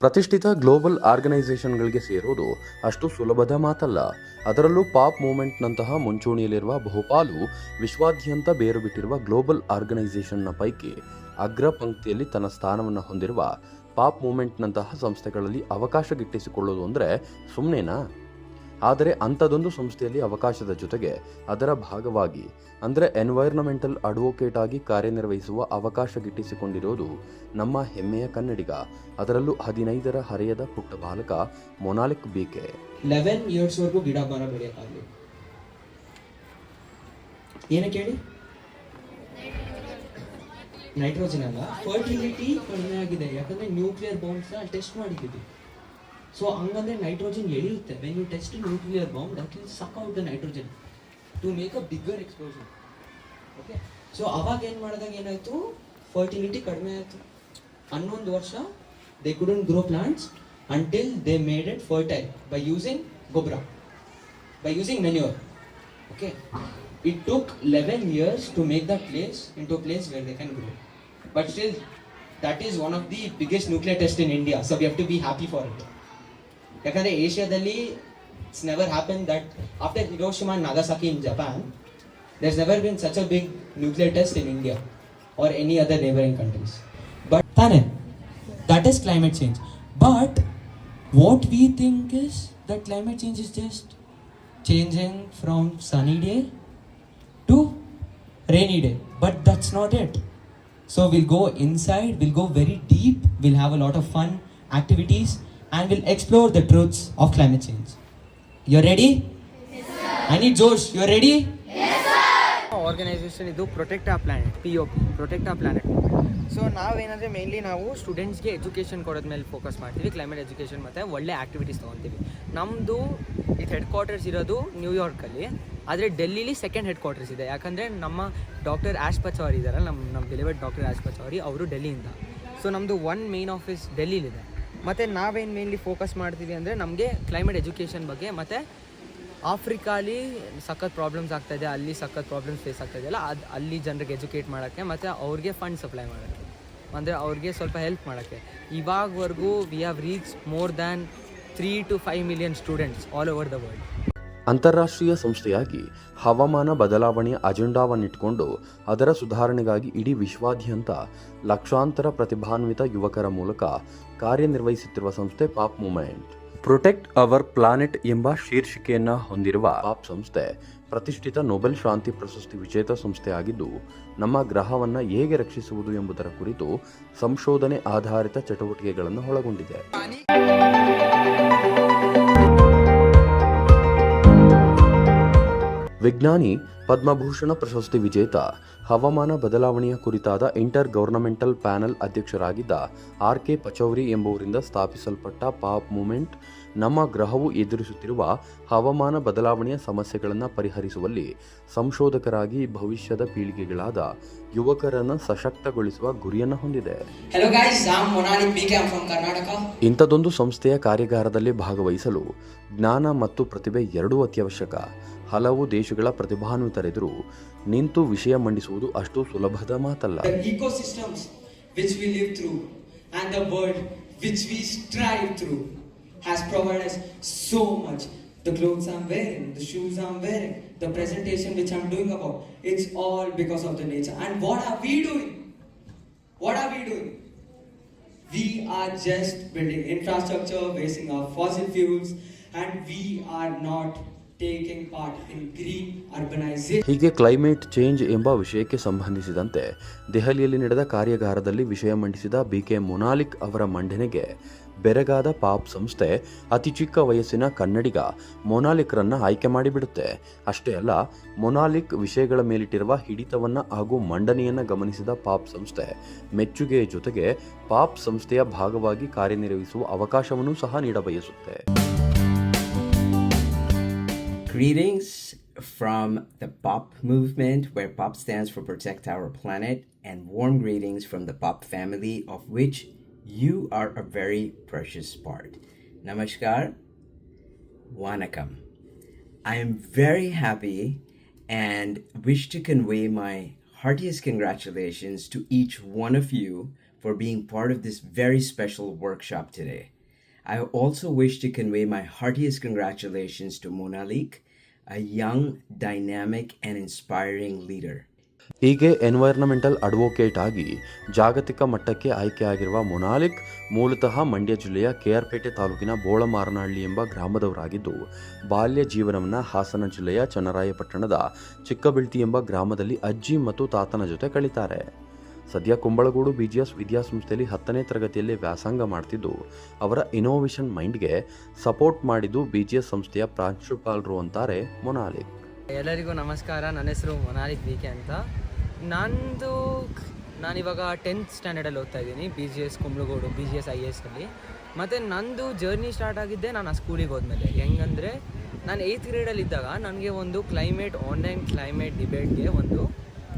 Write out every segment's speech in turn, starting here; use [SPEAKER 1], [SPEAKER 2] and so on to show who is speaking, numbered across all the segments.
[SPEAKER 1] ಪ್ರತಿಷ್ಠಿತ ಗ್ಲೋಬಲ್ ಆರ್ಗನೈಸೇಷನ್ಗಳಿಗೆ ಸೇರೋದು ಅಷ್ಟು ಸುಲಭದ ಮಾತಲ್ಲ. ಅದರಲ್ಲೂ ಪಾಪ್ ಮೂವ್ಮೆಂಟ್ನಂತಹ ಮುಂಚೂಣಿಯಲ್ಲಿರುವ ಬಹುಪಾಲು ವಿಶ್ವಾದ್ಯಂತ ಬೇರು ಬಿಟ್ಟಿರುವ ಗ್ಲೋಬಲ್ ಆರ್ಗನೈಸೇಷನ್ನ ಪೈಕಿ ಅಗ್ರ ಪಂಕ್ತಿಯಲ್ಲಿ ತನ್ನ ಸ್ಥಾನವನ್ನು ಹೊಂದಿರುವ ಪಾಪ್ ಮೂವ್ಮೆಂಟ್ನಂತಹ ಸಂಸ್ಥೆಗಳಲ್ಲಿ ಅವಕಾಶ ಗಿಟ್ಟಿಸಿಕೊಳ್ಳೋದು ಅಂದರೆ ಸುಮ್ಮನೆನಾ ಆದರೆ ಅಂಥದೊಂದು ಸಂಸ್ಥೆಯಲ್ಲಿ ಅವಕಾಶದ ಜೊತೆಗೆ ಅದರ ಭಾಗವಾಗಿ, ಅಂದರೆ ಎನ್ವೈರ್ನಮೆಂಟಲ್ ಅಡ್ವೊಕೇಟ್ ಆಗಿ ಕಾರ್ಯನಿರ್ವಹಿಸುವ ಅವಕಾಶ ಗಿಟ್ಟಿಸಿಕೊಂಡಿರೋದು ನಮ್ಮ ಹೆಮ್ಮೆಯ ಕನ್ನಡಿಗ. ಅದರಲ್ಲೂ ಹದಿನೈದರ ಹರೆಯದ ಪುಟ್ಟ ಬಾಲಕ ಮೊನಾಲಿಕ್ ಬಿಕೆ.
[SPEAKER 2] ಲೆವೆನ್ ಇಯರ್ಸ್ವರೆಗೂ ಗಿಡ ಮರ ಬೆಳೆಯೋಕ್ಕಾಗಲಿ ಏನಕ್ಕೆ ಹೇಳಿ? ನೈಟ್ರೋಜನ್ ಅಲ್ಲ? ಫರ್ಟಿಲಿಟಿ ಕಡಿಮೆ ಆಗಿದೆ. ಯಾಕಂದ್ರೆ ನ್ಯೂಕ್ಲಿಯರ್ ಬಾಂಬ್ಸ್ ಟೆಸ್ಟ್ ಮಾಡಿದ್ದೀವಿ. ಸೊ ಹಂಗಂದ್ರೆ nitrogen ಎಳೆಯುತ್ತೆ when you test nuclear bomb that will suck out the nitrogen to make a bigger explosion okay so ಅವಾಗ ಏನು ಮಾಡಿದಾಗ ಏನಾಯ್ತು ಫರ್ಟಿಲಿಟಿ ಕಡಿಮೆ ಆಯಿತು ಹನ್ನೊಂದು ವರ್ಷ they couldn't grow plants until they made it fertile by using ಗೊಬ್ಬರ by using manure. Okay. It took 11 years to make that place into a place where they can grow. But still, that is one of the biggest nuclear tests in India. So we have to be happy for it. ಯಾಕಂದರೆ ಏಷ್ಯಾದಲ್ಲಿ it's never happen that after Hiroshima Nagasaki in Japan there's never been such a big nuclear test in India or any other neighboring countries. But ತಾನೆ that is climate change. But what we think is that climate change is just changing from sunny day to rainy day. But that's not it. So we'll go inside, we'll go very deep, we'll have a lot of fun activities, And we'll explore the truths of climate change. You're ready? I need Josh. You're ready?
[SPEAKER 3] Organisation ಇದು protect our planet P O P protect so ನಾವೇನಂದರೆ mainly ನಾವು ಸ್ಟೂಡೆಂಟ್ಸ್ಗೆ education ಕೊಡೋದ ಮೇಲೆ focus ಮಾಡ್ತೀವಿ climate education ಮತ್ತು ಒಳ್ಳೆ activities ತೊಗೊತೀವಿ ನಮ್ಮದು ಇದು head quarters ಇರೋದು ನ್ಯೂಯಾರ್ಕಲ್ಲಿ ಆದರೆ ಡೆಲ್ಲಿಲಿ ಸೆಕೆಂಡ್ ಹೆಡ್ ಕ್ವಾರ್ಟರ್ಸ್ ಇದೆ ಯಾಕಂದರೆ ನಮ್ಮ ಡಾಕ್ಟರ್ ಆಶ್ ಪಚೌರಿ ಇದ್ದಾರಲ್ಲ ನಮ್ಮ ನಮ್ಮ ಡೆಲಿವರ್ಡ್ ಡಾಕ್ಟರ್ ಆಶ್ ಪಚೌರಿ ಅವರು ಡೆಲ್ಲಿಯಿಂದ ಸೊ ನಮ್ಮದು ಒನ್ ಮೇನ್ ಆಫೀಸ್ ಡೆಲ್ಲಿಲಿದೆ ಮತ್ತು ನಾವೇನು ಮೇನ್ಲಿ ಫೋಕಸ್ ಮಾಡ್ತೀವಿ ಅಂದರೆ ನಮಗೆ ಕ್ಲೈಮೇಟ್ ಎಜುಕೇಷನ್ ಬಗ್ಗೆ, ಮತ್ತು ಆಫ್ರಿಕಾಲಿ ಸಖತ್ ಪ್ರಾಬ್ಲಮ್ಸ್ ಆಗ್ತಾ ಇದೆ, ಅಲ್ಲಿ ಸಖತ್ ಪ್ರಾಬ್ಲಮ್ಸ್ ಫೇಸ್ ಆಗ್ತಾ ಇದೆಯಲ್ಲ ಅದು ಅಲ್ಲಿ ಜನರಿಗೆ ಎಜುಕೇಟ್ ಮಾಡೋಕ್ಕೆ, ಮತ್ತು ಅವ್ರಿಗೆ ಫಂಡ್ ಸಪ್ಲೈ ಮಾಡೋಕ್ಕೆ. ಅಂದರೆ ಅವ್ರಿಗೆ ಸ್ವಲ್ಪ ಹೆಲ್ಪ್ ಮಾಡೋಕ್ಕೆ. ಇವಾಗವರೆಗೂ we have reach more than three to five million students all over the world
[SPEAKER 1] ಅಂತಾರಾಷ್ಟ್ರೀಯ ಸಂಸ್ಥೆಯಾಗಿ ಹವಾಮಾನ ಬದಲಾವಣೆಯ ಅಜೆಂಡಾವನ್ನಿಟ್ಟುಕೊಂಡು ಅದರ ಸುಧಾರಣೆಗಾಗಿ ಇಡೀ ವಿಶ್ವಾದ್ಯಂತ ಲಕ್ಷಾಂತರ ಪ್ರತಿಭಾನ್ವಿತ ಯುವಕರ ಮೂಲಕ ಕಾರ್ಯನಿರ್ವಹಿಸುತ್ತಿರುವ ಸಂಸ್ಥೆ POP movement. Protect our planet ಎಂಬ ಶೀರ್ಷಿಕೆಯನ್ನು ಹೊಂದಿರುವ ಪಾಪ್ ಸಂಸ್ಥೆ ಪ್ರತಿಷ್ಠಿತ ನೊಬೆಲ್ ಶಾಂತಿ ಪ್ರಶಸ್ತಿ ವಿಜೇತ ಸಂಸ್ಥೆಯಾಗಿದ್ದು ನಮ್ಮ ಗ್ರಹವನ್ನು ಹೇಗೆ ರಕ್ಷಿಸುವುದು ಎಂಬುದರ ಕುರಿತು ಸಂಶೋಧನೆ ಆಧಾರಿತ ಚಟುವಟಿಕೆಗಳನ್ನು ಒಳಗೊಂಡಿದೆ. ವಿಜ್ಞಾನಿ ಪದ್ಮಭೂಷಣ ಪ್ರಶಸ್ತಿ ವಿಜೇತ. ಹವಾಮಾನ ಬದಲಾವಣೆಯ ಕುರಿತಾದ ಇಂಟರ್ ಗವರ್ನಮೆಂಟಲ್ ಪ್ಯಾನೆಲ್ ಅಧ್ಯಕ್ಷರಾಗಿದ್ದ ಆರ್ ಕೆ ಪಚೌರಿ ಎಂಬುವರಿಂದ ಸ್ಥಾಪಿಸಲ್ಪಟ್ಟ ಪಾಪ್ ಮೂಮೆಂಟ್ ನಮ್ಮ ಗ್ರಹವು ಎದುರಿಸುತ್ತಿರುವ ಹವಾಮಾನ ಬದಲಾವಣೆಯ ಸಮಸ್ಯೆಗಳನ್ನು ಪರಿಹರಿಸುವಲ್ಲಿ ಸಂಶೋಧಕರಾಗಿ ಭವಿಷ್ಯದ ಪೀಳಿಗೆಗಳಾದ ಯುವಕರನ್ನು ಸಶಕ್ತಗೊಳಿಸುವ ಗುರಿಯನ್ನು ಹೊಂದಿದೆ. ಇಂಥದೊಂದು ಸಂಸ್ಥೆಯ ಕಾರ್ಯಾಗಾರದಲ್ಲಿ ಭಾಗವಹಿಸಲು ಜ್ಞಾನ ಮತ್ತು ಪ್ರತಿಭೆ ಎರಡೂ ಅತ್ಯವಶ್ಯಕ. ಹಲವು ದೇಶಗಳ ಪ್ರತಿಭಾನ್ವಿತರೆದುರು ನಿಂತು ವಿಷಯ ಮಂಡಿಸುವುದು ಅಷ್ಟು ಸುಲಭದ ಮಾತಲ್ಲ
[SPEAKER 2] which we live through and the world which we strive through has provided us so much. The clothes I'm wearing, the shoes I'm wearing, the presentation which I'm doing about, it's all because of the nature. And what are we doing? What are we doing? We are just building infrastructure, wasting our fossil fuels, and we are not
[SPEAKER 1] ಹೀಗೆ climate change ಎಂಬ ವಿಷಯಕ್ಕೆ ಸಂಬಂಧಿಸಿದಂತೆ ದೆಹಲಿಯಲ್ಲಿ ನಡೆದ ಕಾರ್ಯಾಗಾರದಲ್ಲಿ ವಿಷಯ ಮಂಡಿಸಿದ BK ಮೊನಾಲಿಕ್ ಅವರ ಮಂಡನೆಗೆ ಬೆರಗಾದ ಪಾಪ್ ಸಂಸ್ಥೆ ಅತಿ ಚಿಕ್ಕ ವಯಸ್ಸಿನ ಕನ್ನಡಿಗ ಮೊನಾಲಿಕ್ರನ್ನ ಆಯ್ಕೆ ಮಾಡಿಬಿಡುತ್ತೆ. ಅಷ್ಟೇ ಅಲ್ಲ, ಮೊನಾಲಿಕ್ ವಿಷಯಗಳ ಮೇಲಿಟ್ಟಿರುವ ಹಿಡಿತವನ್ನು ಹಾಗೂ ಮಂಡನೆಯನ್ನ ಗಮನಿಸಿದ ಪಾಪ್ ಸಂಸ್ಥೆ ಮೆಚ್ಚುಗೆಯ ಜೊತೆಗೆ ಪಾಪ್ ಸಂಸ್ಥೆಯ ಭಾಗವಾಗಿ ಕಾರ್ಯನಿರ್ವಹಿಸುವ ಅವಕಾಶವನ್ನು ಸಹ ನೀಡಬಯಸುತ್ತೆ.
[SPEAKER 4] Greetings from the POP movement, where POP stands for Protect Our Planet, and warm greetings from the POP family, of which you are a very precious part. Namaskar, Wanakam. I am very happy and wish to convey my heartiest congratulations to each one of you for being part of this very special workshop today. I also wish to convey my heartiest congratulations to Monalik, a young, dynamic, and inspiring leader.
[SPEAKER 1] ಹೀಗೆ environmental advocate ಆಗಿ ಜಾಗತಿಕ ಮಟ್ಟಕ್ಕೆ ಆಯ್ಕೆಯಾಗಿರುವ ಮೊನಾಲಿಕ್ ಮೂಲತಃ ಮಂಡ್ಯ ಜಿಲ್ಲೆಯ ಕೆಆರ್ಪೇಟೆ ತಾಲೂಕಿನ ಬೋಳಮಾರನಹಳ್ಳಿ ಎಂಬ ಗ್ರಾಮದವರಾಗಿದ್ದು ಬಾಲ್ಯ ಜೀವನವನ್ನು ಹಾಸನ ಜಿಲ್ಲೆಯ ಚನ್ನರಾಯಪಟ್ಟಣದ ಚಿಕ್ಕಬಿಳ್ತಿ ಎಂಬ ಗ್ರಾಮದಲ್ಲಿ ಅಜ್ಜಿ ಮತ್ತು ತಾತನ ಜೊತೆ ಕಳೀತಾರೆ ಸದ್ಯ ಕುಂಬಳಗೂಡು ಎಸ್ ವಿದ್ಯಾಸಂಸ್ಥೆಯಲ್ಲಿ ಹತ್ತನೇ ತರಗತಿಯಲ್ಲಿ ವ್ಯಾಸಂಗ ಮಾಡ್ತಿದ್ದು. ಅವರ ಇನೋವೇಷನ್ ಮೈಂಡ್ಗೆ ಸಪೋರ್ಟ್ ಮಾಡಿದ್ದು ಬಿ ಜಿ ಎಸ್ ಸಂಸ್ಥೆಯ ಪ್ರಾಂಶುಪಾಲರು ಅಂತಾರೆ ಮೊನಾಲಿಕ್
[SPEAKER 3] ಎಲ್ಲರಿಗೂ ನಮಸ್ಕಾರ. ನನ್ನ ಹೆಸರು ಮೊನಾಲಿಕ್ ಕೆ ಅಂತ. ನಂದು ನಾನಿವಾಗ ಟೆಂತ್ ಸ್ಟ್ಯಾಂಡರ್ಡಲ್ಲಿ ಓದ್ತಾ ಇದ್ದೀನಿ B G S Kumbalgodu B G S I S ಅಲ್ಲಿ ಮತ್ತು ನಂದು ಜರ್ನಿ ಸ್ಟಾರ್ಟ್ ಆಗಿದ್ದೆ ನಾನು ಆ ಸ್ಕೂಲಿಗೆ ಹೋದ್ಮೇಲೆ. ಹೆಂಗಂದರೆ, ನಾನು ಏಯ್ತ್ ಗ್ರೇಡಲ್ಲಿ ಇದ್ದಾಗ ನನಗೆ ಒಂದು ಕ್ಲೈಮೇಟ್ ಆನ್ಲೈನ್ ಕ್ಲೈಮೇಟ್ ಡಿಬೇಟ್ಗೆ ಒಂದು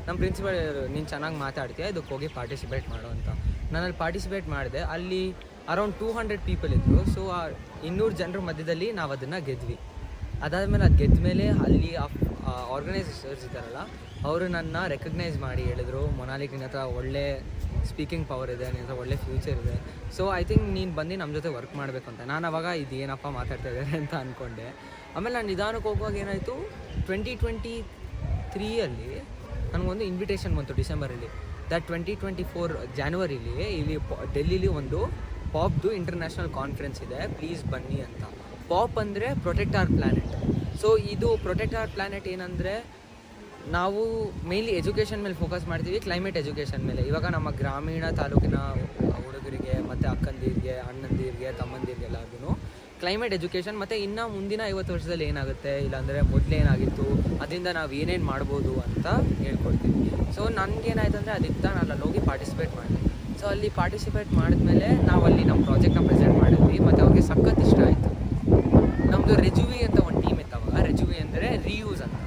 [SPEAKER 3] ನಮ್ಮ ಪ್ರಿನ್ಸಿಪಲ್ ನೀನು ಚೆನ್ನಾಗಿ ಮಾತಾಡ್ತೀಯ? ಇದಕ್ಕೆ ಹೋಗಿ ಪಾರ್ಟಿಸಿಪೇಟ್ ಮಾಡು ಅಂತ. ನಾನು ಅಲ್ಲಿ ಪಾರ್ಟಿಸಿಪೇಟ್ ಮಾಡಿದೆ. ಅಲ್ಲಿ ಅರೌಂಡ್ ಟೂ ಹಂಡ್ರೆಡ್ ಪೀಪಲ್ ಇದ್ದರು ಸೊ ಆ ಇನ್ನೂರು ಜನರ ಮಧ್ಯದಲ್ಲಿ ನಾವು ಅದನ್ನು ಗೆದ್ವಿ. ಅದಾದಮೇಲೆ ಅದು ಗೆದ್ದ ಮೇಲೆ ಅಲ್ಲಿ ಆರ್ಗನೈಸರ್ಸ್ ಇದ್ದಾರಲ್ಲ, ಅವರು ನನ್ನ ರೆಕಗ್ನೈಸ್ ಮಾಡಿ ಹೇಳಿದ್ರು ಮೊನಾಲಿಕ್ ನಿನ್ನ ಹತ್ರ ಒಳ್ಳೆ ಸ್ಪೀಕಿಂಗ್ ಪವರ್ ಇದೆ, ನಿನ್ನ ಹತ್ರ ಒಳ್ಳೆ ಫ್ಯೂಚರ್ ಇದೆ. ಸೊ ಐ ಥಿಂಕ್ ನೀನು ಬಂದು ನಮ್ಮ ಜೊತೆ ವರ್ಕ್ ಮಾಡಬೇಕು ಅಂತ. ನಾನು ಅವಾಗ ಇದು ಏನಪ್ಪ ಮಾತಾಡ್ತಾ ಇದ್ದಾರೆ ಅಂತ ಅಂದ್ಕೊಂಡೆ ಆಮೇಲೆ ನಾನು ನಿಧಾನಕ್ಕೆ ಹೋಗುವಾಗ ಏನಾಯಿತು ಟ್ವೆಂಟಿ ಟ್ವೆಂಟಿ ತ್ರೀಯಲ್ಲಿ ನನಗೊಂದು ಇನ್ವಿಟೇಷನ್ ಬಂತು ಡಿಸೆಂಬರಲ್ಲಿ. ದಟ್ ಟ್ವೆಂಟಿ ಟ್ವೆಂಟಿ ಫೋರ್ ಜಾನ್ವರಿಲಿ ಇಲ್ಲಿ ಡೆಲ್ಲಿಲಿ ಒಂದು ಪಾಪ್ದು ಇಂಟರ್ನ್ಯಾಷನಲ್ ಕಾನ್ಫರೆನ್ಸ್ ಇದೆ. ಪ್ಲೀಸ್ ಬನ್ನಿ ಅಂತ. ಪಾಪ್ ಅಂದರೆ ಪ್ರೊಟೆಕ್ಟ್ ಆರ್ ಪ್ಲಾನೆಟ್ ಸೊ ಇದು ಪ್ರೊಟೆಕ್ಟ್ ಆರ್ ಪ್ಲಾನೆಟ್ ಏನಂದರೆ ನಾವು ಮೇನ್ಲಿ ಎಜುಕೇಷನ್ ಮೇಲೆ ಫೋಕಸ್ ಮಾಡ್ತೀವಿ ಕ್ಲೈಮೇಟ್ ಎಜುಕೇಷನ್ ಮೇಲೆ. ಇವಾಗ ನಮ್ಮ ಗ್ರಾಮೀಣ ತಾಲೂಕಿನ ಹುಡುಗರಿಗೆ ಮತ್ತು ಅಕ್ಕಂದಿರಿಗೆ, ಅಣ್ಣಂದಿರಿಗೆ, ತಮ್ಮಂದಿರಿಗೆ ಎಲ್ಲರಿಗೂ ಕ್ಲೈಮೇಟ್ ಎಜುಕೇಷನ್ ಮತ್ತು ಇನ್ನು ಮುಂದಿನ ಐವತ್ತು ವರ್ಷದಲ್ಲಿ ಏನಾಗುತ್ತೆ? ಇಲ್ಲಾಂದರೆ ಮೊದಲು ಏನಾಗಿತ್ತು? ಅದರಿಂದ ನಾವು ಏನೇನು ಮಾಡ್ಬೋದು ಅಂತ ಹೇಳ್ಕೊಡ್ತೀವಿ. ಸೊ ನನಗೇನಾಯ್ತು ಅಂದರೆ ಅದಕ್ಕೆ ಅಲ್ಲಿ ಹೋಗಿ ಪಾರ್ಟಿಸಿಪೇಟ್ ಮಾಡಿದೆ. ಸೊ ಅಲ್ಲಿ ಪಾರ್ಟಿಸಿಪೇಟ್ ಮಾಡಿದ್ಮೇಲೆ ನಾವು ಅಲ್ಲಿ ನಮ್ಮ ಪ್ರಾಜೆಕ್ಟ್ನ ಪ್ರೆಸೆಂಟ್ ಮಾಡಿದ್ವಿ. ಮತ್ತು ಅವ್ರಿಗೆ ಸಖತ್ ಇಷ್ಟ ಆಯಿತು. ನಮ್ಮದು ರೆಜುವಿ ಅಂತ ಒಂದು ಟೀಮ್ ಇತ್ತು ಅವಾಗ ರೆಜುವಿ ಅಂದರೆ ರೀಯೂಸ್ ಅಂತ.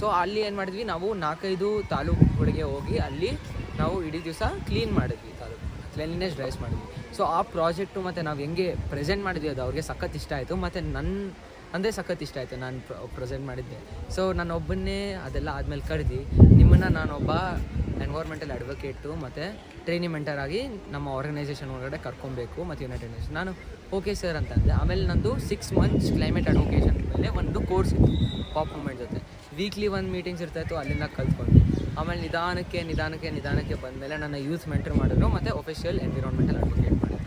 [SPEAKER 3] ಸೊ ಅಲ್ಲಿ ಏನು ಮಾಡಿದ್ವಿ? ನಾವು ನಾಲ್ಕೈದು ತಾಲೂಕುಗಳಿಗೆ ಹೋಗಿ ಅಲ್ಲಿ ನಾವು ಇಡೀ ದಿವಸ ಕ್ಲೀನ್ ಮಾಡಿದ್ವಿ. ತಾಲೂಕು ಡ್ರೈವ್ಸ್ ಮಾಡಿದ್ವಿ ಸೊ ಆ ಪ್ರಾಜೆಕ್ಟು ಮತ್ತು ನಾವು ಹೆಂಗೆ ಪ್ರೆಸೆಂಟ್ ಮಾಡಿದ್ವಿ ಅದು ಅವ್ರಿಗೆ ಸಖತ್ ಇಷ್ಟ ಆಯಿತು. ಮತ್ತು ನನ್ನ ಅಂದರೆ ಸಖತ್ ಇಷ್ಟ ಆಯಿತು ನಾನು ಪ್ರೆಸೆಂಟ್ ಮಾಡಿದ್ದೆ. ಸೊ ನಾನು ಒಬ್ಬನ್ನೇ ಅದೆಲ್ಲ ಆದಮೇಲೆ ಕರೆದು. ನಿಮ್ಮನ್ನು ನಾನೊಬ್ಬ ಎನ್ವೈರ್ಮೆಂಟಲ್ ಅಡ್ವೊಕೇಟು ಮತ್ತು ಟ್ರೈನಿ ಮೆಂಟರ್ ಆಗಿ ನಮ್ಮ ಆರ್ಗನೈಸೇಷನ್ ಒಳಗಡೆ ಕರ್ಕೊಬೇಕು ಮತ್ತು ಯುನೈಟೆಡ್ ನೇಷನ್ ನಾನು ಓಕೆ ಸರ್ ಅಂತ ಅಂದೆ. ಆಮೇಲೆ ನಂದು ಸಿಕ್ಸ್ ಮಂತ್ಸ್ ಕ್ಲೈಮೇಟ್ ಅಡ್ವೊಕೇಷನ್ ಮೇಲೆ ಒಂದು ಕೋರ್ಸ್ ಇತ್ತು. ಪಾಪ್ ಮೂಮೆಂಟ್ ಜೊತೆ. ವೀಕ್ಲಿ ಒಂದು ಮೀಟಿಂಗ್ಸ್ ಇರ್ತಾಯಿತ್ತು ಅಲ್ಲಿಂದ ಕಲ್ತ್ಕೊಂಡು. ಆಮೇಲೆ ನಿಧಾನಕ್ಕೆ ನಿಧಾನಕ್ಕೆ ನಿಧಾನಕ್ಕೆ ಬಂದಮೇಲೆ ನನ್ನ ಯೂತ್ ಮೆಂಟರ್ ಮಾಡಿದ್ರು ಮತ್ತೆ ಒಫಿಷಿಯಲ್ ಎನ್ವಿರಾನ್ಮೆಂಟಲ್ ಅಡ್ವೊಕೇಟ್ ಮಾಡಿದ್ರು.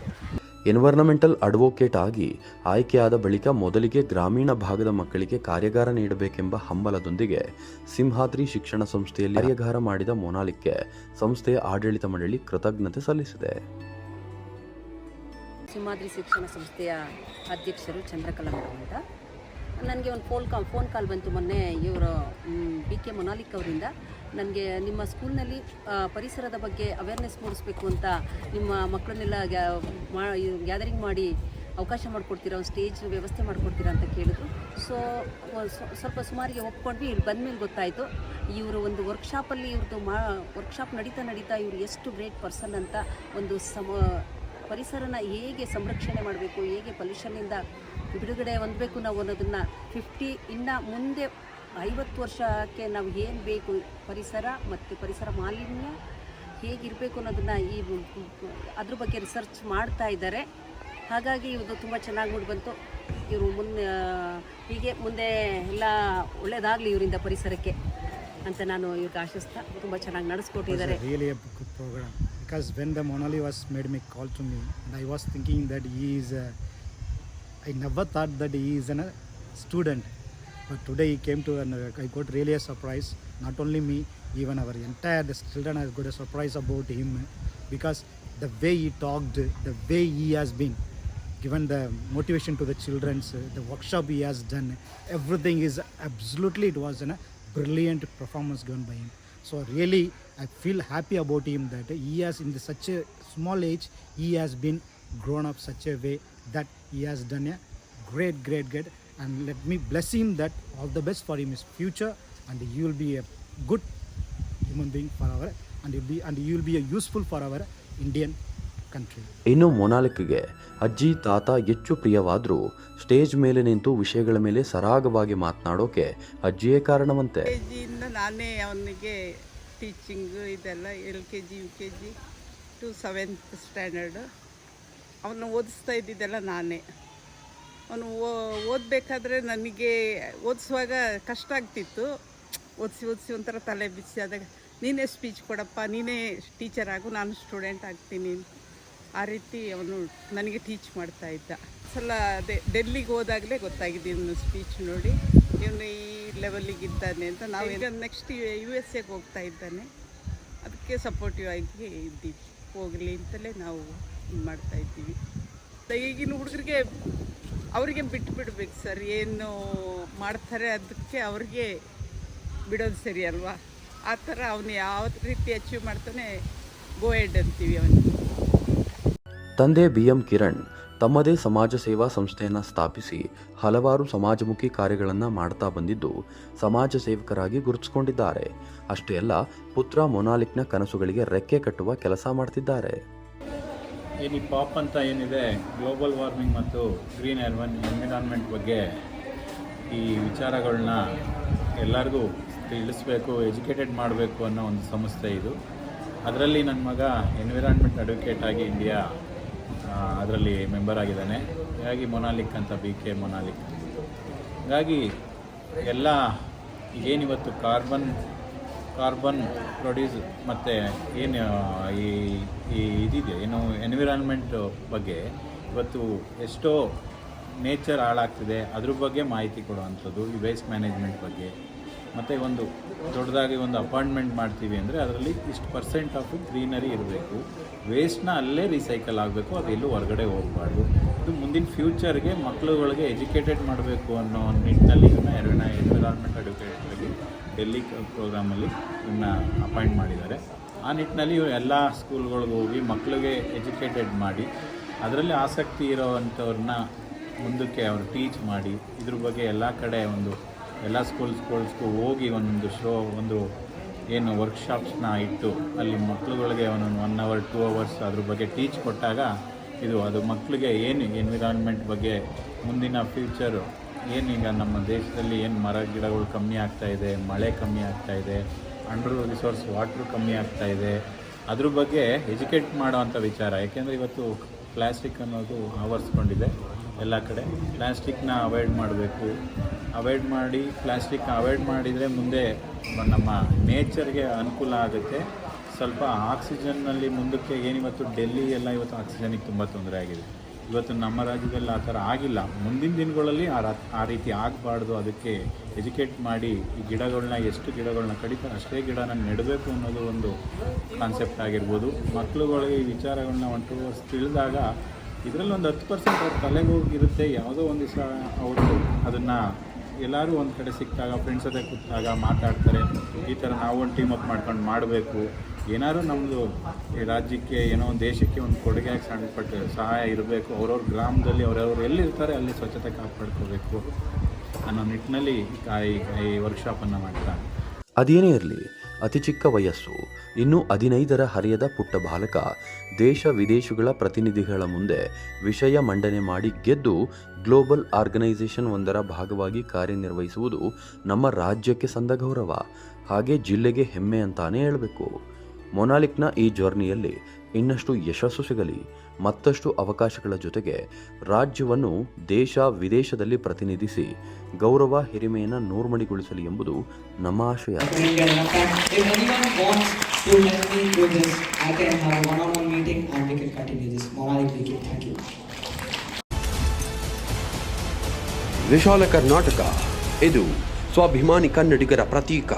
[SPEAKER 1] ಎನ್ವೈರ್ನಮೆಂಟಲ್ ಅಡ್ವೊಕೇಟ್ ಆಗಿ ಆಯ್ಕೆಯಾದ ಬಳಿಕ ಮೊದಲಿಗೆ ಗ್ರಾಮೀಣ ಭಾಗದ ಮಕ್ಕಳಿಗೆ ಕಾರ್ಯಾಗಾರ ನೀಡಬೇಕೆಂಬ ಹಂಬಲದೊಂದಿಗೆ ಸಿಂಹಾದ್ರಿ ಶಿಕ್ಷಣ ಸಂಸ್ಥೆಯಲ್ಲಿ ಕಾರ್ಯಾಗಾರ ಮಾಡಿದ ಮೊನಾಲಿಕ್ಗೆ ಸಂಸ್ಥೆಯ ಆಡಳಿತ ಮಂಡಳಿ ಕೃತಜ್ಞತೆ ಸಲ್ಲಿಸಿದೆ.
[SPEAKER 5] ಸಿಂಹಾದ್ರಿ ಶಿಕ್ಷಣ ಸಂಸ್ಥೆಯ ಅಧ್ಯಕ್ಷರು ಚಂದ್ರಕಲಾ ಅಂತ. ನನಗೆ ಒಂದು ಫೋನ್ ಕಾಲ್ ಫೋನ್ ಕಾಲ್ ಬಂತು ಮೊನ್ನೆ ಇವರು ಬಿ ಕೆ ಮೊನಾಲಿಕ್ ಅವರಿಂದ. ನನಗೆ ನಿಮ್ಮ ಸ್ಕೂಲ್ನಲ್ಲಿ ಪರಿಸರದ ಬಗ್ಗೆ ಅವೇರ್ನೆಸ್ ಮೂಡಿಸ್ಬೇಕು ಅಂತ ನಿಮ್ಮ ಮಕ್ಕಳನ್ನೆಲ್ಲ ಗ್ಯಾದರಿಂಗ್ ಮಾಡಿ ಅವಕಾಶ ಮಾಡಿಕೊಡ್ತೀರಾ, ಒಂದು ಸ್ಟೇಜ್ ವ್ಯವಸ್ಥೆ ಮಾಡಿಕೊಡ್ತೀರಾ ಅಂತ ಕೇಳಿದ್ರು. ಸೊ, ಸ್ವಲ್ಪ ಸುಮಾರಿಗೆ ಒಪ್ಕೊಂಡ್ವಿ, ಇಲ್ಲಿ ಬಂದಮೇಲೆ ಗೊತ್ತಾಯಿತು. ಇವರು ಒಂದು ವರ್ಕ್ಶಾಪಲ್ಲಿ ಇವ್ರದ್ದು ಮಾ ವರ್ಕ್ಶಾಪ್ ನಡೀತಾ ನಡೀತಾ ಇವರು ಎಷ್ಟು ಗ್ರೇಟ್ ಪರ್ಸನ್ ಅಂತ ಒಂದು ಸಮ, ಪರಿಸರನ ಹೇಗೆ ಸಂರಕ್ಷಣೆ ಮಾಡಬೇಕು, ಹೇಗೆ ಪೊಲ್ಯೂಷನ್ನಿಂದ ಬಿಡುಗಡೆ ಹೊಂದಬೇಕು ನಾವು ಅನ್ನೋದನ್ನು ಫಿಫ್ಟಿ ಇನ್ನು ಮುಂದೆ ಐವತ್ತು ವರ್ಷಕ್ಕೆ ನಾವು ಏನು ಬೇಕು ಪರಿಸರ ಮತ್ತು ಪರಿಸರ ಮಾಲಿನ್ಯ ಹೇಗಿರಬೇಕು ಅನ್ನೋದನ್ನು ಈ ಅದ್ರ ಬಗ್ಗೆ ರಿಸರ್ಚ್ ಮಾಡ್ತಾ ಇದ್ದಾರೆ. ಹಾಗಾಗಿ ಇವರು ತುಂಬ ಚೆನ್ನಾಗಿ ಮೂಡಿ ಬಂತು. ಇವರು ಮುಂದೆ ಹೀಗೆ ಮುಂದೆ ಎಲ್ಲ ಒಳ್ಳೆಯದಾಗಲಿ ಇವರಿಂದ ಪರಿಸರಕ್ಕೆ ಅಂತ ನಾನು ಇವ್ರಿಗೆ ಆಶಿಸ್ತಾ ತುಂಬ ಚೆನ್ನಾಗಿ ನಡೆಸ್ಕೊಟ್ಟಿದ್ದಾರೆ.
[SPEAKER 6] Was a really a good program. Because when the Monali was made me call to me and I was thinking that he is a, but today he came to and uh, I got really a surprise. Not only me even our entire the children has got a surprise about him because the way he talked the way he has been given the motivation to the children's uh, the workshop he has done everything is absolutely it was a brilliant performance given by him. So really i feel happy about him that he has in such a small age he has been grown up such a way that he has done a great great great and let me bless him that all the best for him his future and you will be a good human being for our and you'll be and you'll will be a useful for our indian country
[SPEAKER 1] ಇನ್ನು ಮೊನಾಲಿಕ್ಗೆ ಅಜ್ಜಿ ತಾತ ಹೆಚ್ಚು ಪ್ರಿಯವಾದರೂ stage ಮೇಲೆ ನಿಂತು ವಿಷಯಗಳ ಮೇಲೆ ಸರಾಗವಾಗಿ ಮಾತನಾಡೋಕೆ ಅಜ್ಜಿಯೇ ಕಾರಣವಂತೆ
[SPEAKER 7] ಕೆಜಿಯಿಂದ ನಾನೇ ಅವನಿಗೆ ಟೀಚಿಂಗ್ ಇದೆಲ್ಲ L K G U K G to seventh standard ಅವನ್ನ ಓದಿಸ್ತಾ ಇದ್ದಿದ್ದೆಲ್ಲ ನಾನೇ ಅವನು ಓದಬೇಕಾದ್ರೆ ನನಗೆ ಓದಿಸುವಾಗ ಕಷ್ಟ ಆಗ್ತಿತ್ತು. ಓದಿಸಿ ಓದಿಸಿ ಒಂಥರ ತಲೆ ಬಿಸಿ ಆದಾಗ, ನೀನೇ ಸ್ಪೀಚ್ ಕೊಡಪ್ಪ, ನೀನೇ ಟೀಚರ್ ಆಗು, ನಾನು ಸ್ಟೂಡೆಂಟ್ ಆಗ್ತೀನಿ ಆ ರೀತಿ ಅವನು ನನಗೆ ಟೀಚ್ ಮಾಡ್ತಾ ಇದ್ದ. ಸಲ ಅದೇ ಡೆಲ್ಲಿಗೆ ಹೋದಾಗಲೇ ಗೊತ್ತಾಗಿದೆ ಇವನು ಸ್ಪೀಚ್ ನೋಡಿ. ಇವನು ಈ ಲೆವೆಲಿಗೆ ಇದ್ದಾನೆ ಅಂತ. ನಾವು ಈಗ ನೆಕ್ಸ್ಟ್ ಯು ಎಸ್ ಎಗೆ ಹೋಗ್ತಾ ಇದ್ದಾನೆ. ಅದಕ್ಕೆ ಸಪೋರ್ಟಿವ್ ಆಗಿ ಇದ್ದೀವಿ. ಹೋಗಲಿ ಅಂತಲೇ ನಾವು ಮಾಡ್ತಾ ಇದ್ದೀವಿ. ಈಗಿನ ಹುಡುಗರಿಗೆ ಅವರಿಗೆ ಬಿಟ್ಟು ಬಿಡ್ಬೇಕು ಸರ್, ಏನು ಮಾಡ್ತಾರೆ ಅದಕ್ಕೆ ಅವ್ರಿಗೆ ಬಿಡೋದು ಸರಿ ಅಲ್ವಾ? ಆ ಥರ ಅವನು ಯಾವ ರೀತಿ ಅಚೀವ್ ಮಾಡ್ತಾನೆ ಗೋ ಎಡ್ ಅಂತೀವಿ ಅವನು.
[SPEAKER 1] ತಂದೆ ಬಿ ಎಂ ಕಿರಣ್ ತಮ್ಮದೇ ಸಮಾಜ ಸೇವಾ ಸಂಸ್ಥೆಯನ್ನು ಸ್ಥಾಪಿಸಿ ಹಲವಾರು ಸಮಾಜಮುಖಿ ಕಾರ್ಯಗಳನ್ನು ಮಾಡ್ತಾ ಬಂದಿದ್ದು ಸಮಾಜ ಸೇವಕರಾಗಿ ಗುರುತಿಸಿಕೊಂಡಿದ್ದಾರೆ. ಅಷ್ಟೇ ಅಲ್ಲ, ಪುತ್ರ ಮೊನಾಲಿಕ್ನ ಕನಸುಗಳಿಗೆ ರೆಕ್ಕೆ ಕಟ್ಟುವ ಕೆಲಸ ಮಾಡ್ತಿದ್ದಾರೆ.
[SPEAKER 8] ಏನು ಈ ಪಾಪ್ ಅಂತ ಏನಿದೆ ಗ್ಲೋಬಲ್ ವಾರ್ಮಿಂಗ್ ಮತ್ತು ಗ್ರೀನ್ ಎನ್ವನ್ ಎನ್ವಿರಾನ್ಮೆಂಟ್ ಬಗ್ಗೆ ಈ ವಿಚಾರಗಳನ್ನ ಎಲ್ಲರಿಗೂ ತಿಳಿಸ್ಬೇಕು ಎಜುಕೇಟೆಡ್ ಮಾಡಬೇಕು ಅನ್ನೋ ಒಂದು ಸಂಸ್ಥೆ ಇದು. ಅದರಲ್ಲಿ ನನ್ನ ಮಗ ಎನ್ವಿರಾನ್ಮೆಂಟ್ ಅಡ್ವೊಕೇಟ್ ಆಗಿ ಇಂಡಿಯಾ ಅದರಲ್ಲಿ ಮೆಂಬರ್ ಆಗಿದ್ದಾನೆ. ಹಾಗಾಗಿ ಮೊನಾಲಿಕ್ ಅಂತ ಬಿ ಕೆ ಮೊನಾಲಿಕ್ ಹಾಗಾಗಿ ಎಲ್ಲ ಏನಿವತ್ತು ಕಾರ್ಬನ್ ಕಾರ್ಬನ್ ಪ್ರೊಡ್ಯೂಸ್ ಮತ್ತು ಏನು ಈ ಈ ಇದಿದೆ ಏನು ಎನ್ವಿರಾನ್ಮೆಂಟ್ ಬಗ್ಗೆ ಇವತ್ತು ಎಷ್ಟೋ ನೇಚರ್ ಹಾಳಾಗ್ತಿದೆ. ಅದ್ರ ಬಗ್ಗೆ ಮಾಹಿತಿ ಕೊಡುವಂಥದ್ದು, ಈ ವೇಸ್ಟ್ ಮ್ಯಾನೇಜ್ಮೆಂಟ್ ಬಗ್ಗೆ. ಮತ್ತು ಒಂದು ದೊಡ್ಡದಾಗಿ ಒಂದು ಅಪಾಯಿಂಟ್ಮೆಂಟ್ ಮಾಡ್ತೀವಿ ಅಂದರೆ ಅದರಲ್ಲಿ ಇಷ್ಟು ಪರ್ಸೆಂಟ್ ಆಫ್ ಗ್ರೀನರಿ ಇರಬೇಕು. ವೇಸ್ಟ್ನ ಅಲ್ಲೇ ರೀಸೈಕಲ್ ಆಗಬೇಕು, ಅದು ಎಲ್ಲೂ ಹೊರಗಡೆ ಹೋಗಬಾರ್ದು. ಇದು ಮುಂದಿನ ಫ್ಯೂಚರ್ಗೆ ಮಕ್ಕಳುಗಳಿಗೆ ಎಜುಕೇಟೆಡ್ ಮಾಡಬೇಕು ಅನ್ನೋ ನಿಟ್ಟಿನಲ್ಲಿ ಎರಡನೇ ಎನ್ವಿರಾನ್ಮೆಂಟ್ ಅಡ್ವೊಕೇಟ್ಗಳಿಗೆ ಡೆಲ್ಲಿ ಪ್ರೋಗ್ರಾಮಲ್ಲಿ ಇವ್ರನ್ನ ಅಪಾಯಿಂಟ್ ಮಾಡಿದ್ದಾರೆ. ಆ ನಿಟ್ಟಿನಲ್ಲಿ ಇವರು ಎಲ್ಲ ಸ್ಕೂಲ್ಗಳಿಗೆ ಹೋಗಿ ಮಕ್ಕಳಿಗೆ ಎಜುಕೇಟೆಡ್ ಮಾಡಿ, ಅದರಲ್ಲಿ ಆಸಕ್ತಿ ಇರೋವಂಥವ್ರನ್ನ ಮುಂದಕ್ಕೆ ಅವರು ಟೀಚ್ ಮಾಡಿ, ಇದ್ರ ಬಗ್ಗೆ ಎಲ್ಲ ಕಡೆ ಒಂದು ಎಲ್ಲ ಸ್ಕೂಲ್ ಸ್ಕೂಲ್ಸ್ಗೂ ಹೋಗಿ ಒಂದು ಶೋ ಒಂದು ಏನು ವರ್ಕ್ಶಾಪ್ಸ್ನ ಇಟ್ಟು ಅಲ್ಲಿ ಮಕ್ಕಳುಗಳಿಗೆ ಒಂದೊಂದು ಒನ್ ಅವರ್ ಟೂ ಅವರ್ಸ್ ಅದ್ರ ಬಗ್ಗೆ ಟೀಚ್ ಕೊಟ್ಟಾಗ ಇದು ಅದು ಮಕ್ಕಳಿಗೆ ಏನು ಎನ್ವಿರಾನ್ಮೆಂಟ್ ಬಗ್ಗೆ ಮುಂದಿನ ಫ್ಯೂಚರು ಏನೀಗ ನಮ್ಮ ದೇಶದಲ್ಲಿ ಏನು ಮರ ಗಿಡಗಳು ಕಮ್ಮಿ ಆಗ್ತಾ ಇದೆ, ಮಳೆ ಕಮ್ಮಿ ಆಗ್ತಾ ಇದೆ ಅಂಡರ್ ರಿಸೋರ್ಸ್ ವಾಟ್ರ್ ಕಮ್ಮಿ ಆಗ್ತಾ ಇದೆ, ಅದ್ರ ಬಗ್ಗೆ ಎಜುಕೇಟ್ ಮಾಡೋವಂಥ ವಿಚಾರ. ಯಾಕೆಂದರೆ ಇವತ್ತು ಪ್ಲಾಸ್ಟಿಕ್ ಅನ್ನೋದು ಆವರಿಸ್ಕೊಂಡಿದೆ ಎಲ್ಲ ಕಡೆ. ಪ್ಲಾಸ್ಟಿಕ್ನ ಅವಾಯ್ಡ್ ಮಾಡಬೇಕು. ಅವಾಯ್ಡ್ ಮಾಡಿ ಪ್ಲ್ಯಾಸ್ಟಿಕ್ನ ಅವಾಯ್ಡ್ ಮಾಡಿದರೆ ಮುಂದೆ ನಮ್ಮ ನೇಚರ್ಗೆ ಅನುಕೂಲ ಆಗುತ್ತೆ. ಸ್ವಲ್ಪ ಆಕ್ಸಿಜನ್ನಲ್ಲಿ ಮುಂದಕ್ಕೆ ಏನಿವತ್ತು ಡೆಲ್ಲಿ ಎಲ್ಲ ಇವತ್ತು ಆಕ್ಸಿಜನಿಗೆ ತುಂಬ ತೊಂದರೆ ಆಗಿದೆ. ಇವತ್ತು ನಮ್ಮ ರಾಜ್ಯದಲ್ಲಿ ಆ ಥರ ಆಗಿಲ್ಲ. ಮುಂದಿನ ದಿನಗಳಲ್ಲಿ ಆ ರಾ, ಆ ರೀತಿ ಆಗಬಾರ್ದು. ಅದಕ್ಕೆ ಎಜುಕೇಟ್ ಮಾಡಿ ಈ ಗಿಡಗಳನ್ನ ಎಷ್ಟು ಗಿಡಗಳನ್ನ ಕಡಿತಾರೆ ಅಷ್ಟೇ ಗಿಡನ ನೆಡಬೇಕು ಅನ್ನೋದು ಒಂದು ಕಾನ್ಸೆಪ್ಟ್ ಆಗಿರ್ಬೋದು. ಮಕ್ಕಳುಗಳಿಗೆ ಈ ವಿಚಾರಗಳನ್ನ ಒನ್ ಟು ಅವರ್ಸ್ ತಿಳಿದಾಗ ಇದರಲ್ಲಿ ಒಂದು ಹತ್ತು ಪರ್ಸೆಂಟ್ ಅವ್ರ ತಲೆಗೆ ಹೋಗಿರುತ್ತೆ. ಯಾವುದೋ ಒಂದು ದಿವಸ ಅವರು ಅದನ್ನು ಎಲ್ಲರೂ ಒಂದು ಕಡೆ ಸಿಕ್ಕಿದಾಗ ಫ್ರೆಂಡ್ಸ್ ಜೊತೆ ಕೂತಾಗ ಮಾತಾಡ್ತಾರೆ. ಈ ಥರ ನಾವು ಒಂದು ಟೀಮ್ ಅಪ್ ಮಾಡ್ಕೊಂಡು ಮಾಡಬೇಕು. ಏನಾದ್ರು ನಮ್ಮದು ರಾಜ್ಯಕ್ಕೆ ಏನೋ ಒಂದು ದೇಶಕ್ಕೆ ಒಂದು ಕೊಡುಗೆ ಸಣ್ಣಪಟ್ಟು ಸಹಾಯ ಇರಬೇಕು, ಅವ್ರವ್ರ ಗ್ರಾಮದಲ್ಲಿ ಅವ್ರವ್ರು ಎಲ್ಲಿರ್ತಾರೆ ಅಲ್ಲಿ ಸ್ವಚ್ಛತೆ ಕಾಪಾಡ್ಕೋಬೇಕು ಅನ್ನೋ ನಿಟ್ಟಿನಲ್ಲಿ ಈ- ಈ ವರ್ಕ್ಶಾಪನ್ನು ಮಾಡ್ತಾರೆ
[SPEAKER 1] ಅದೇನೇ ಇರಲಿ, ಅತಿ ಚಿಕ್ಕ ವಯಸ್ಸು, ಇನ್ನೂ ಹದಿನೈದರ ಹರಿಯದ ಪುಟ್ಟ ಬಾಲಕ ದೇಶ ವಿದೇಶಗಳ ಪ್ರತಿನಿಧಿಗಳ ಮುಂದೆ ವಿಷಯ ಮಂಡನೆ ಮಾಡಿ ಗೆದ್ದು ಗ್ಲೋಬಲ್ ಆರ್ಗನೈಸೇಷನ್ ಒಂದರ ಭಾಗವಾಗಿ ಕಾರ್ಯನಿರ್ವಹಿಸುವುದು ನಮ್ಮ ರಾಜ್ಯಕ್ಕೆ ಸಂದ ಗೌರವ. ಹಾಗೆ ಜಿಲ್ಲೆಗೆ ಹೆಮ್ಮೆ ಅಂತಾನೆ ಹೇಳಬೇಕು. ಮೊನಾಲಿಕ್ನ ಈ ಜರ್ನಿಯಲ್ಲಿ ಇನ್ನಷ್ಟು ಯಶಸ್ಸು ಸಿಗಲಿ ಮತ್ತಷ್ಟು ಅವಕಾಶಗಳ ಜೊತೆಗೆ ರಾಜ್ಯವನ್ನು ದೇಶ ವಿದೇಶದಲ್ಲಿ ಪ್ರತಿನಿಧಿಸಿ ಗೌರವ ಹಿರಿಮೆಯನ್ನು ನೋರ್ಮಣಿಗೊಳಿಸಲಿ ಎಂಬುದು ನಮ್ಮ ಆಶಯ.
[SPEAKER 9] ವಿಶಾಲ ಕರ್ನಾಟಕ ಇದು ಸ್ವಾಭಿಮಾನಿ ಕನ್ನಡಿಗರ ಪ್ರತೀಕ.